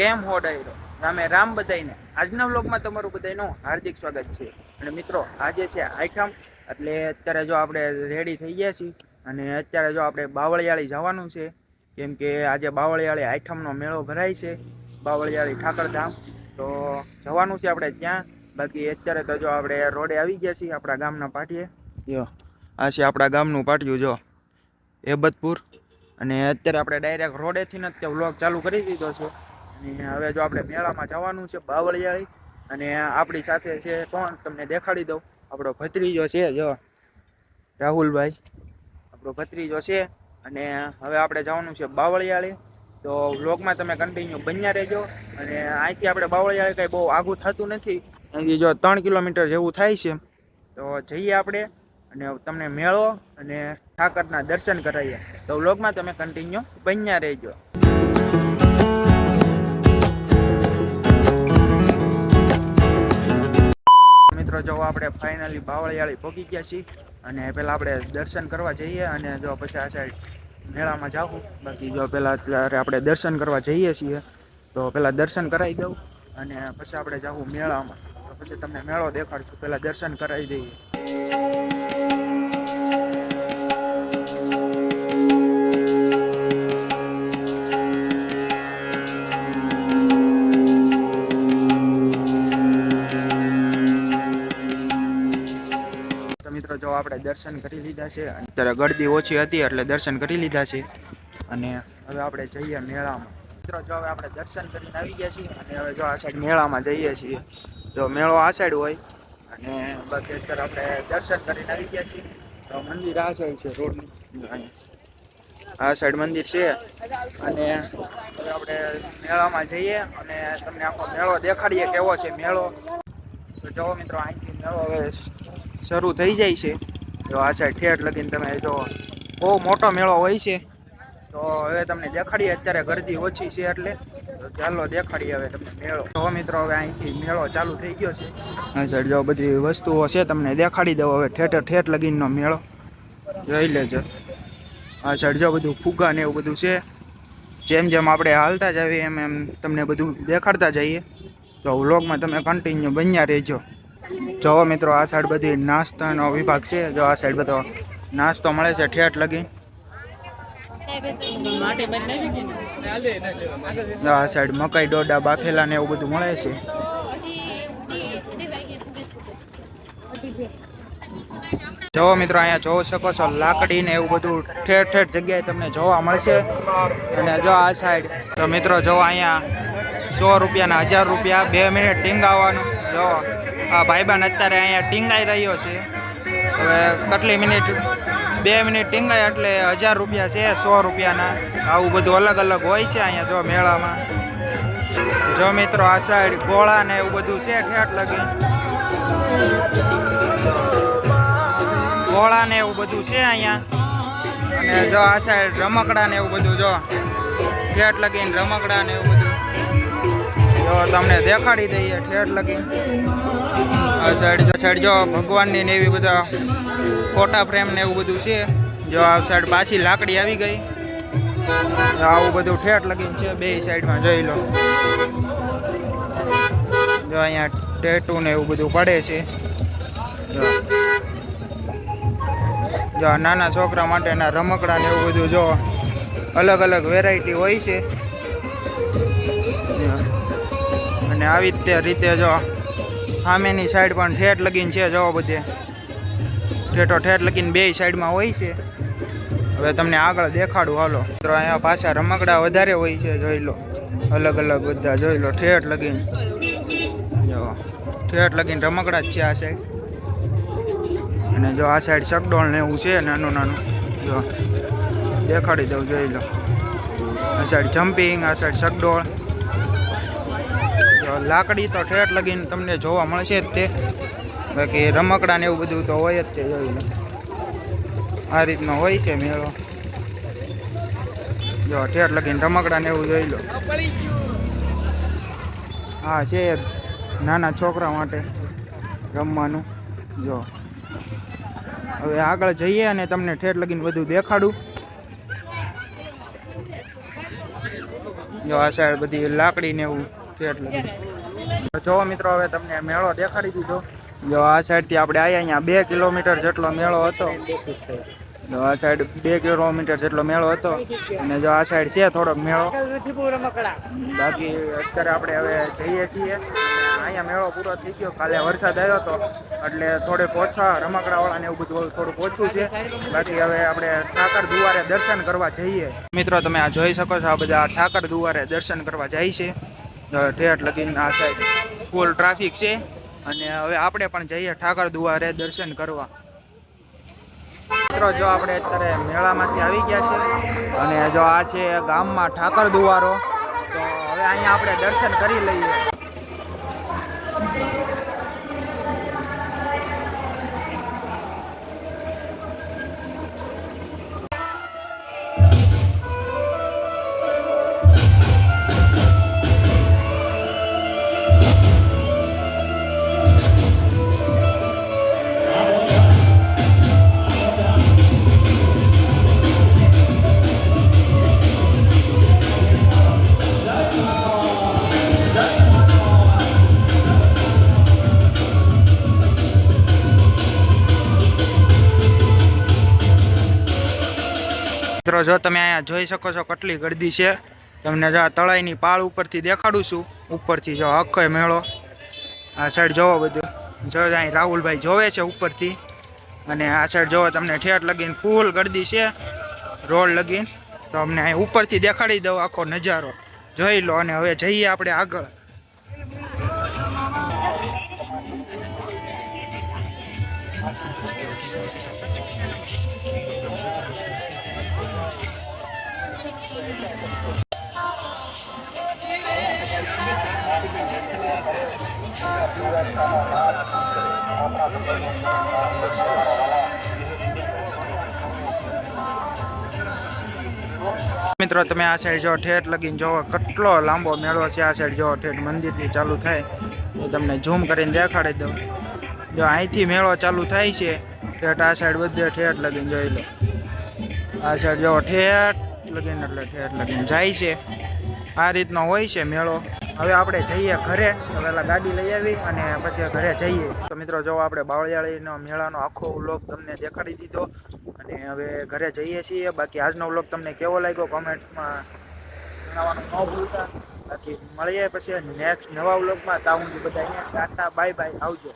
કેમ હો ડાયરો? રામે રામ બધાઈને આજના વ્લોગમાં તમારું બધાયનું હાર્દિક સ્વાગત છે. અને મિત્રો આજે છે આઈટમ એટલે અત્યારે જો આપણે રેડી થઈ ગયા છીએ. અને અત્યારે જો આપણે બાવળિયાળી જવાનું છે. કેમ કે આજે બાવળિયાળી આઈટમનો મેળો ભરાય છે. બાવળિયાળી ઠાકરધામ. તો જવાનું છે આપણે ત્યાં. બાકી અત્યારે તો જો આપણે રોડે આવી ગયા છીએ આપણા ગામના પાટીએ જો આ છે આપણા ગામનું પાટિયું જો. એબતપુર. અને અત્યારે આપણે ડાયરેક્ટ રોડેથી જ તે વ્લોગ ચાલુ કરી દીધો છે. અને હવે જો આપણે મેળામાં જવાનું છે બાવળિયાળી, અને આપણી સાથે છે કોણ? તમને દેખાડી દઉં. આપણો ભત્રીજો છે, જો. રાહુલભાઈ. આપણો ભત્રીજો છે, અને હવે આપણે જવાનું છે બાવળિયાળી. તો વ્લોગમાં તમે કન્ટિન્યુ બન્યા રહેજો. અને અહીંથી આપણે બાવળિયાળી કંઈ બહુ આઘું થતું નથી. અહીંથી જો ત્રણ કિલોમીટર જેવું થાય છે. તો જઈએ આપણે, અને તમને મેળો અને ઠાકરના દર્શન કરાવીએ. તો વ્લોગમાં તમે કન્ટિન્યુ બન્યા રહેજો. મિત્રો જો આપણે ફાઇનલી બાવળિયાળી પહોંચી ગયા છીએ અને પહેલાં આપણે દર્શન કરવા જઈએ અને જો પછી આ સાઈડ મેળામાં જાવું. બાકી જો પહેલાં અત્યારે આપણે દર્શન કરવા જઈએ છીએ, તો પહેલાં દર્શન કરાવી દઉં અને પછી આપણે જાવું મેળામાં. તો પછી તમને મેળો દેખાડશું. પહેલાં દર્શન કરાવી દઈએ. દર્શન કરી લીધા છે. અત્યારે ગળદી ઓછી હતી એટલે દર્શન કરી લીધા છે. અને હવે આપણે જઈએ મેળામાં. મિત્રો, જો હવે આપણે દર્શન કરીને આવી ગયા છીએ અને હવે જો આ સાઈડ મેળામાં જઈએ છીએ જો મેળો આ સાઈડ હોય. અને બાકી અત્યારે આપણે દર્શન કરીને આવી ગયા છીએ. તો મંદિર આ સાઈડ છે, રોડનું. આ સાઈડ મંદિર છે. અને હવે આપણે મેળામાં જઈએ અને તમને આખો મેળો દેખાડીએ કેવો છે મેળો. તો જો મિત્રો, અહીંથી મેળો હવે શરૂ થઈ જાય છે. જો આ સાઈડ ઠેઠ લગીને તમે જો બહુ મોટો મેળો હોય છે. તો હવે તમને દેખાડીએ અત્યારે ગરદી ઓછી છે એટલે. ચાલો દેખાડીએ હવે તમને મેળો. તો મિત્રો, હવે અહીંથી મેળો ચાલુ થઈ ગયો છે. હા સાઈડ જો બધી વસ્તુઓ છે તમને દેખાડી દઉં હવે ઠેઠ ઠેઠ લગીનનો મેળો. જોઈ લેજો. આ સાઈડ જો બધું ફુગ્ગા ને એવું બધું છે. જેમ જેમ આપણે હાલતા જઈએ એમ એમ તમને બધું દેખાડતા જઈએ. તો વ્લોગમાં તમે કન્ટિન્યુ બન્યા રહેજો. જો મિત્રો, આ સાઈડ બધી નાસ્તાનો વિભાગ છે. જો આ સાઈડ બધો નાસ્તો મળે છે, ઠેઠ લગી. આ સાઈડ મકાઈ ડોડા, બાફેલા ને એવું બધું મળે છે. જો મિત્રો, અહીંયા જોઈ શકો છો, લાકડી ને એવું બધું ઠેર ઠેર જગ્યાએ તમને જોવા મળશે. અને જો આ સાઈડ તો મિત્રો, જો અહીંયા સો રૂપિયાના હજાર રૂપિયા, બે મિનિટ ટીંગાવાનું જો ભાઈબાન અત્યારે અહીંયા ટીંગાઈ રહ્યો છે. હવે કેટલી મિનિટ? બે મિનિટ ટીંગાય એટલે હજાર રૂપિયા છે, સો રૂપિયાના. આવું બધું અલગ અલગ હોય છે અહીંયા જો મેળામાં. જો મિત્રો આ સાઈડ ગોળા ને એવું બધું છે, ઠેઠ લગી. ગોળા ને એવું બધું છે અહીંયા. અને જો આ સાઈડ રમકડા ને એવું બધું જો. ઠેઠ લગીને રમકડા ને એવું બધું. જો તમને દેખાડી દઈએ ઠેઠ લગી. આ સાઈડ જો સાઈડ જો ભગવાનની ને એવી બધા ફોટા ફ્રેમ ને એવું બધું છે. જો આ સાઈડ પાછી લાકડી આવી ગઈ. આવું બધું ઠેર લગીને છે, બે સાઈડમાં જોઈ લો. જો અહીંયા ટેટુ ને એવું બધું પડે છે. જો. નાના છોકરા માટેના રમકડા ને એવું બધું જો અલગ અલગ વેરાયટી હોય છે. અને આવી જ તે રીતે જો સામેની સાઈડ પણ ઠેઠ લગીને છે જો બધે. ઠેઠો ઠેઠ લગીને બે સાઈડમાં હોય છે. હવે તમને આગળ દેખાડું હાલો. મિત્રો, અહીંયા પાછા રમકડા વધારે હોય છે, જોઈ લો. અલગ અલગ બધા, જોઈ લો, ઠેઠ લગીને. જો, ઠેઠ લગીને રમકડા જ છે આ સાઈડ અને જો આ સાઈડ ચકડોળ ને એવું છે, નાનું નાનું. જો, દેખાડી દઉં, જોઈ લો. આ સાઈડ જમ્પિંગ આ સાઈડ ચકડોળ જો લાકડી તો ઠેઠ લગીને તમને જોવા મળશે જ તે. બાકી રમકડા ને એવું બધું તો હોય જ તે, જોઈ લો. આ રીતનો હોય છે મેળો. જો, ઠેઠ લગીને રમકડા ને એવું જોઈ લો. હા છે નાના છોકરા માટે રમવાનું. જો. હવે આગળ જઈએ અને તમને ઠેઠ લગીને બધું દેખાડું. જો, આ સાઈડ બધી લાકડી ને એવું છે એટલે જો મિત્રો, હવે તમને મેળો દેખાડી દીધો. જો આ સાઈડથી આપણે આયા, અહીંયા બે કિલોમીટર જેટલો મેળો હતો. આ સાઈડ બે કિલોમીટર જેટલો મેળો હતો. અને જો આ સાઈડ છે થોડોક મેળો. બાકી અત્યારે આપણે હવે જઈએ છીએ. અહીંયા મેળો પૂરો થઈ ગયો. કાલે વરસાદ આવ્યો હતો એટલે થોડેક ઓછા રમકડાવાળાને એવું બધું થોડુંક ઓછું છે. બાકી હવે આપણે ઠાકર દુવારે દર્શન કરવા જઈએ. મિત્રો, તમે આ જોઈ શકો છો આ બધા ઠાકર દુવારે દર્શન કરવા જાય છે. ઠેઠ લગીને આ સાઈડ ફૂલ ટ્રાફિક છે. અને હવે આપણે પણ જઈએ ઠાકર દુવારે દર્શન કરવા. મિત્રો, જો આપણે અત્યારે મેળામાંથી આવી ગયા છે અને જો આ છે ગામમાં ઠાકર દુવારો તો હવે અહીંયા આપણે દર્શન કરી લઈએ. મિત્રો, જો તમે અહીંયા જોઈ શકો છો કેટલી ગળદી છે. તમને જો તળાઈની પાળ ઉપરથી દેખાડું છું. ઉપરથી જો અખય મેળો. આ સાઈડ જોવો બધું. જો અહીં રાહુલભાઈ જોવે છે ઉપરથી. અને આ સાઈડ જોવો તમને ઠેઠ લગીને ફૂલ ગરદી છે. રોડ લગીન. તો અમને અહીં ઉપરથી દેખાડી દઉં આખો નજારો. જોઈ લો અને હવે જઈએ આપણે આગળ. મિત્રો, તમે આ સાઈડ જો ઠેઠ લગીને જોવો કેટલો લાંબો મેળો છે આ સાઈડ જો ઠેઠ મંદિરથી ચાલુ થાય. તો તમને ઝૂમ કરીને દેખાડી દઉં. જો અહીંથી મેળો ચાલુ થાય છે, ઠેઠ આ સાઈડ બધે ઠેઠ લગીને જોઈ લો. આ સાઈડ જો ઠેઠ લગીને, એટલે ઠેર લગીન જાય છે. આ રીતનો હોય છે મેળો. હવે આપણે જઈએ ઘરે. તો પહેલાં ગાડી લઈ આવી અને પછી ઘરે જઈએ. તો મિત્રો, જો આપણે બાવળિયાળીનો મેળાનો આખો વ્લોગ તમને દેખાડી દીધો. અને હવે ઘરે જઈએ છીએ. બાકી આજનો વ્લોગ તમને કેવો લાગ્યો કોમેન્ટમાં જણાવવાનું ન ભૂલતા. બાકી મળીએ પછી નેક્સ્ટ નવા વ્લોગમાં. ત્યાં બધા અહીંયા ટાટા બાય બાય આવજો.